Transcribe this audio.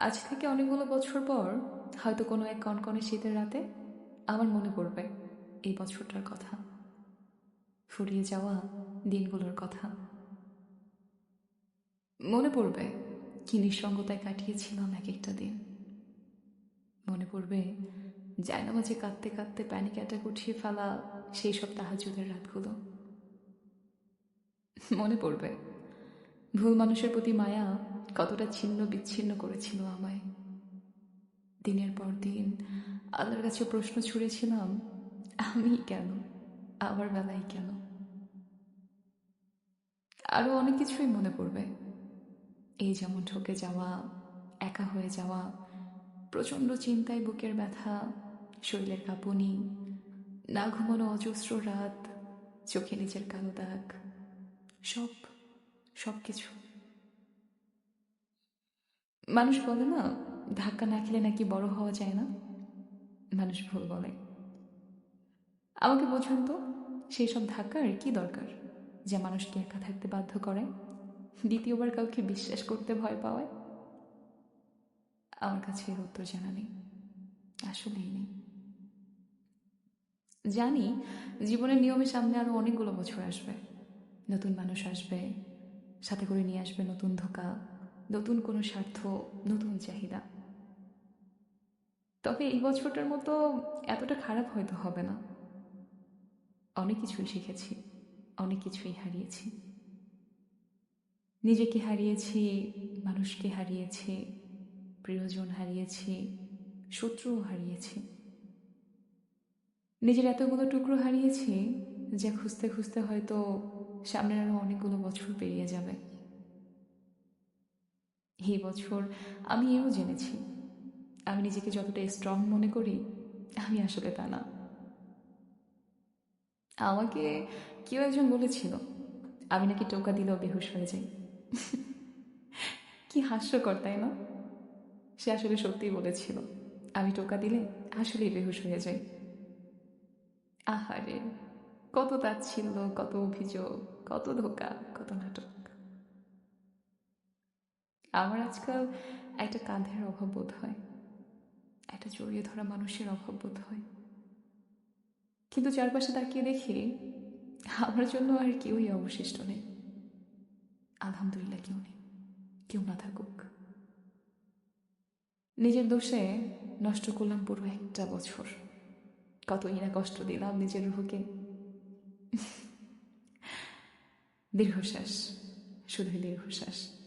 আজ থেকে অনেকগুলো বছর পর হয়তো কোনো এক কনকনে শীতের রাতে আমার মনে পড়বে এই বছরটার কথা। ফুরিয়ে যাওয়া দিনগুলোর কথা। মনে পড়বে কি নিঃসঙ্গতায় কাটিয়েছিলাম এক একটা দিন। মনে পড়বে জায়নামাজে কাঁদতে কাঁদতে প্যানিক অ্যাটাক উঠিয়ে ফেলা সেই সব তাহাজুদের রাতগুলো। মনে পড়বে ভুল মানুষের প্রতি মায়া কতটা ছিন্ন বিচ্ছিন্ন করেছিল আমায়। দিনের পর দিন আল্লাহর কাছে প্রশ্ন ছুড়েছিলাম, আমি কেন? আমার বেলায় কেন? আরও অনেক কিছুই মনে পড়বে। এই যেমন ঠকে যাওয়া, একা হয়ে যাওয়া, প্রচণ্ড চিন্তায় বুকের ব্যথা, শরীরের কাঁপুনি, না ঘুমানো অজস্র রাত, চোখে নিজের কালো দাগ, সব সব কিছু মানুষ বলে না, ধাক্কা না খেলে নাকি বড় হওয়া যায় না? মানুষ ভুল বলে। আমাকে বোঝান তো সেই সব ধাক্কার কি দরকার যা মানুষকে একা থাকতে বাধ্য করে? দ্বিতীয়বার কাউকে বিশ্বাস করতে ভয় পাওয়ায়? আমার কাছে এর উত্তর জানা নেই। আসলেই নেই। জানি জীবনের নিয়মের সামনে আরও অনেকগুলো বছর আসবে। নতুন মানুষ আসবে, সাথে করে নিয়ে আসবে নতুন ধোকা। নতুন কোনো স্বার্থ, নতুন চাহিদা। তবে এই বছরটার মতো এতটা খারাপ হয়তো হবে না। অনেক কিছুই শিখেছি, অনেক কিছুই হারিয়েছি। নিজেকে হারিয়েছি, মানুষকে হারিয়েছি, প্রিয়জন হারিয়েছি, শত্রুও হারিয়েছি। নিজের এতগুলো টুকরো হারিয়েছি, যা খুঁজতে খুঁজতে হয়তো সামনের আরও অনেকগুলো বছর পেরিয়ে যাবে। এই বছর আমি এও জেনেছি। আমি নিজেকে যতটা স্ট্রং মনে করি, আমি আসলে তা না। আমাকে কেউ একজন বলেছিল, আমি নাকি টোকা দিলেও বেহুশ হয়ে যাই। কি হাস্যকর, তাই না? সে আসলে সত্যিই বলেছিল, আমি টোকা দিলে আসলেই বেহুশ হয়ে যাই। আহারে, কত তাচ্ছিল্য, কত অভিযোগ, কত ধোকা, কত নাটক। আমার আজকাল একটা কাঁধের অভাব বোধ হয়, একটা জড়িয়ে ধরা মানুষের অভাব বোধ হয়। কিন্তু চারপাশে তাকিয়ে দেখি, আমার জন্য আর কেউই অবশিষ্ট নেই। আলহামদুলিল্লাহ কেউ নেই, কেউ না থাকুক। নিজের দোষে নষ্ট করলাম পুরো একটা বছর। কতই না কষ্ট দিলাম নিজের রুহকে। দীর্ঘশ্বাস, শুধুই দীর্ঘশ্বাস।